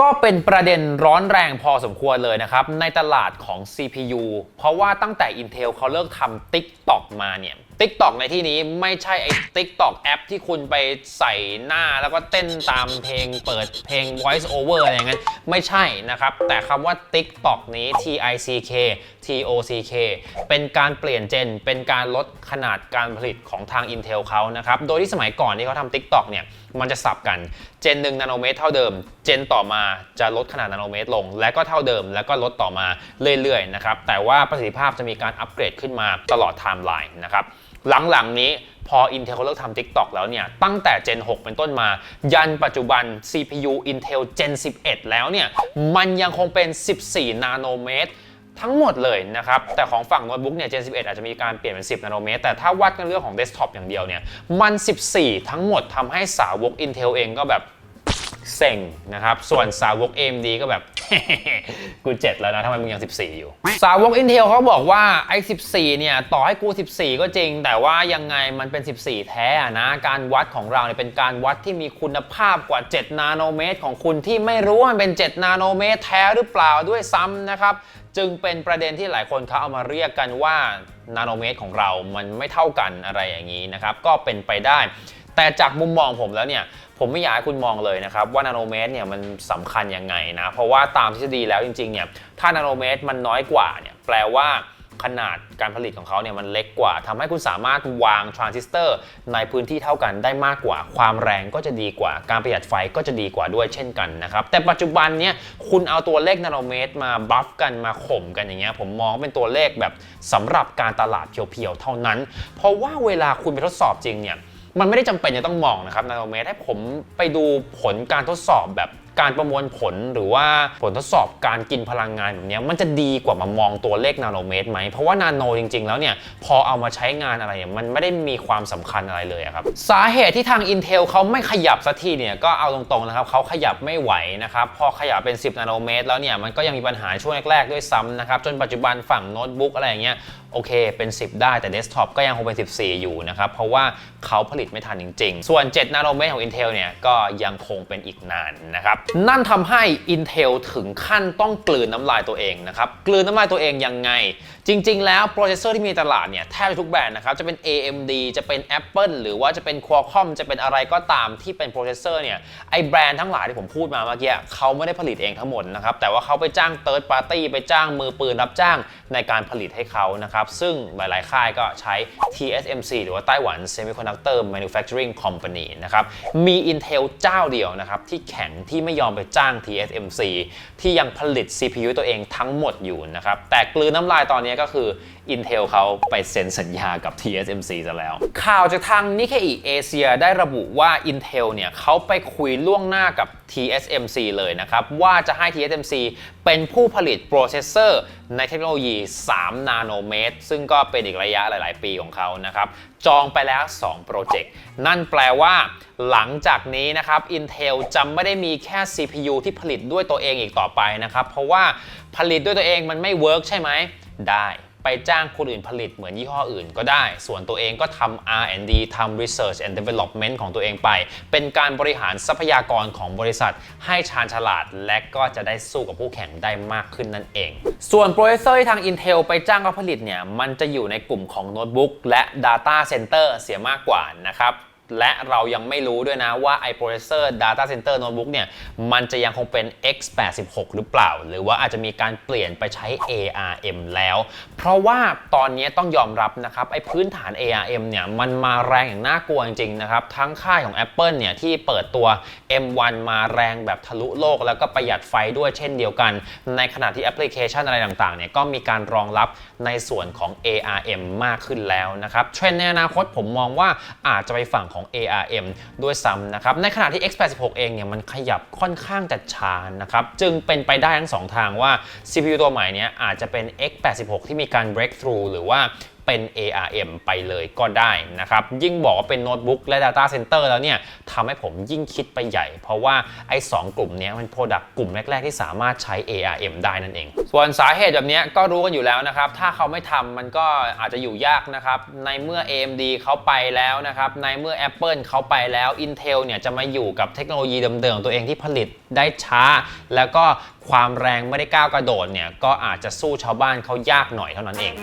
ก็เป็นประเด็นร้อนแรงพอสมควรเลยนะครับ ในตลาดของ CPU เพราะว่าตั้งแต่ Intel เขาเลิกทำ TikTok มาเนี่ย TikTok ในที่นี้ไม่ใช่ไอ้ TikTok แอปที่คุณไปใส่หน้าแล้วก็เต้นตามเพลงเปิดเพลง voice over อะไรอย่างนั้น ไม่ใช่นะครับ แต่คำว่า TikTok นี้ T I C K T O C K เป็นการเปลี่ยนเจน เป็นการลดขนาดการผลิตของทาง Intel เขานะครับ โดยที่สมัยก่อนที่เขาทำ TikTok เนี่ย มันจะสับกัน เจนหนึ่งนาโนเมตรเท่าเดิม เจนต่อมาจะลดขนาดนาโนเมตรลง และก็เท่าเดิม แล้วก็ลดต่อมาเรื่อยๆนะครับ แต่ว่าประสิทธิภาพจะมีการอัปเกรดขึ้นมาตลอดไทม์ไลน์นะครับ หลังๆนี้พอ Intel เขาเลิกทำ TikTok แล้วเนี่ย ตั้งแต่ Gen 6 เป็นต้นมา ยันปัจจุบัน CPU Intel Gen 11 แล้วเนี่ย มันยังคงเป็น 14 นาโนเมตร ทั้งหมดเลยนะครับ แต่ของฝั่งโน้ตบุ๊กเนี่ย Gen 11 อาจจะมีการเปลี่ยนเป็น 10 นาโนเมตร แต่ถ้าวัดกันเรื่องของเดสก์ท็อปอย่างเดียวเนี่ย มัน 14 ทั้งหมดทำให้สาวก Intel เองก็แบบเซ็งนะครับ ส่วนสาวก AMD ก็แบบ กูเจ็ดแล้วนะทำไมมึงยัง 14 อยู่ สาวก Intel เขาบอกว่าไอ้14 เนี่ย ต่อให้กู 14 ก็จริง แต่ว่ายังไงมันเป็น 14 แท้อะนะ การวัดของเราเนี่ยเป็นการวัดที่มีคุณภาพกว่า 7 นาโนเมตร ของคุณที่ไม่รู้ว่ามันเป็น 7 นาโนเมตรแท้หรือเปล่าด้วยซ้ำนะครับ จึงเป็นประเด็นที่หลายคนเขาเอามาเรียกกันว่านาโนเมตรของเรามันไม่เท่ากันอะไรอย่างนี้นะครับก็เป็นไปได้ แต่จากมุมมองผมแล้วเนี่ยผมไม่อยากให้คุณมองเลยนะครับว่านาโนเมตรเนี่ยมันสำคัญยังไงนะเพราะว่าตามทฤษฎีแล้วจริงๆเนี่ยถ้านาโนเมตรมันน้อยกว่าเนี่ยแปลว่าขนาดการผลิตของเขาเนี่ยมันเล็กกว่าทำให้คุณสามารถวางทรานซิสเตอร์ในพื้นที่เท่ากันได้มากกว่า ความแรงก็จะดีกว่า การประหยัดไฟก็จะดีกว่าด้วยเช่นกันนะครับ แต่ปัจจุบันเนี่ยคุณเอาตัวเลขนาโนเมตรมาบัฟกันมาข่มกันอย่างเงี้ยผมมองเป็นตัวเลขแบบสำหรับการตลาดเพียวๆเท่านั้น เพราะว่าเวลาคุณไปทดสอบจริงเนี่ย มันไม่ได้จำเป็นจะต้องมองนะครับนาโนเมตรให้ผมไปดูผลการทดสอบแบบ การประมวลผลหรือว่าผลทดสอบการกินพลังงานแบบนี้มันจะดีกว่ามามองตัวเลขนาโนเมตรไหม เพราะว่านาโนจริง ๆ แล้วเนี่ยพอเอามาใช้งานอะไรเนี่ยมันไม่ได้มีความสำคัญอะไรเลยครับ สาเหตุที่ทาง Intel เขาไม่ขยับสักทีเนี่ยก็เอาตรงๆนะครับเขาขยับไม่ไหวนะครับพอขยับเป็น 10 นาโนเมตร แล้วเนี่ยมันก็ยังมีปัญหาช่วงแรกๆด้วยซ้ำนะครับจนปัจจุบันฝั่งโน้ตบุ๊กอะไรอย่างเงี้ยโอเคเป็น 10 ได้แต่เดสก์ท็อปก็ยังคงเป็น 14 อยู่นะครับเพราะว่าเขาผลิตไม่ทันจริง ๆ ส่วน 7 นาโนเมตรของ Intel เนี่ยก็ยังคงเป็นอีกนานนะครับนั่นทำให้ Intel ถึงขั้นต้องกลืนน้ำลายตัวเองนะครับ กลืนน้ำลายตัวเองยังไง จริง ๆ แล้วโปรเซสเซอร์ที่มีตลาดเนี่ยแทบทุกแบรนด์นะครับ จะเป็น AMD จะเป็น Apple หรือว่าจะเป็น Qualcomm จะเป็นอะไรก็ตามที่เป็นโปรเซสเซอร์เนี่ยไอแบรนด์ทั้งหลายที่ผมพูดมาเมื่อกี้เขาไม่ได้ผลิตเองทั้งหมดนะครับ แต่ว่าเขาไปจ้าง Third Party ไปจ้างมือปืนรับจ้างในการผลิตให้เขานะครับ ซึ่งหลายๆค่ายก็ใช้ TSMC หรือว่าไต้หวัน Semiconductor Manufacturing Company นะครับมี Intel เจ้าเดียวนะครับที่แข็งที่ไม่ยอมไปจ้าง TSMC ที่ยังผลิต CPU ตัวเองทั้งหมดอยู่นะครับ แต่กลืนน้ำลายตอนนี้ก็คือ Intel เขาไปเซ็นสัญญากับ TSMC ซะแล้ว ข่าวจากทาง Nikkei Asia ได้ระบุว่า Intel เนี่ยเขาไปคุยล่วงหน้ากับ TSMC เลยนะครับ ว่าจะให้ TSMC เป็นผู้ผลิตโปรเซสเซอร์ในเทคโนโลยี 3 นาโนเมตร ซึ่งก็เป็นอีกระยะหลาย ๆ ปีของเขานะครับจองไปแล้ว 2 โปรเจกต์ นั่นแปลว่า หลังจากนี้นะครับ Intel จะไม่ได้มีแค่ CPU ที่ผลิตด้วยตัวเองอีกต่อไปนะครับ เพราะว่าผลิตด้วยตัวเองมันไม่เวิร์กใช่ไหม ได้ ไปจ้างคนอื่นผลิตเหมือนยี่ห้ออื่นก็ได้ ส่วนตัวเองก็ทำ R&D ทำ Research and Development ของตัวเองไป เป็นการบริหารทรัพยากรของบริษัท ให้ชาญฉลาด และก็จะได้สู้กับผู้แข่งได้มากขึ้นนั่นเอง ส่วนโปรเซสเซอร์ที่ทาง Intel ไปจ้างเขาผลิตเนี่ย มันจะอยู่ในกลุ่มของโน้ตบุ๊กและ Data Center เสียมากกว่านะครับ และเรายังไม่รู้ด้วยนะว่าไอโปรเซสเซอร์ Data Center Notebook เนี่ย มันจะยังคงเป็น x86 หรือเปล่า หรือว่าอาจจะมีการเปลี่ยนไปใช้ ARM แล้ว เพราะว่าตอนนี้ต้องยอมรับนะครับ ไอพื้นฐาน ARM เนี่ย มันมาแรงอย่างน่ากลัวจริงๆนะครับ ทั้งค่ายของ Apple เนี่ย ที่เปิดตัว M1 มาแรงแบบทะลุโลก แล้วก็ประหยัดไฟด้วยเช่นเดียวกัน ในขณะที่แอปพลิเคชันอะไรต่างๆเนี่ยก็มีการรองรับในส่วนของ ARM มากขึ้นแล้วนะครับเทรนด์ในอนาคตผมมองว่าอาจจะไปฝั่งของ ARM ด้วยซ้ำนะครับ ในขณะที่ x86 เองเนี่ยมันขยับค่อนข้างจะช้านะครับ จึงเป็นไปได้ทั้งสองทางว่า CPU ตัวใหม่เนี้ยอาจจะเป็น x86 ที่มีการ breakthrough หรือว่า เป็น ARM ไปเลยก็ได้นะครับ ยิ่งบอกว่าเป็นโน้ตบุ๊กและ Data Center แล้วเนี่ยทำให้ผมยิ่งคิดไปใหญ่ เพราะว่าไอ้สองกลุ่มนี้มัน Product กลุ่มแรก ๆ ที่สามารถใช้ ARM ได้นั่นเอง ส่วนสาเหตุแบบนี้ก็รู้กันอยู่แล้วนะครับ ถ้าเขาไม่ทำมันก็อาจจะอยู่ยากนะครับ ในเมื่อ AMD เขาไปแล้วนะครับ ในเมื่อ Apple เขาไปแล้ว Intel เนี่ยจะมาอยู่กับเทคโนโลยีเดิมๆของตัวเองที่ผลิตได้ช้า แล้วก็ความแรงไม่ได้ก้าวกระโดดเนี่ยก็อาจจะสู้ชาวบ้านเขายากหน่อยเท่านั้นเอง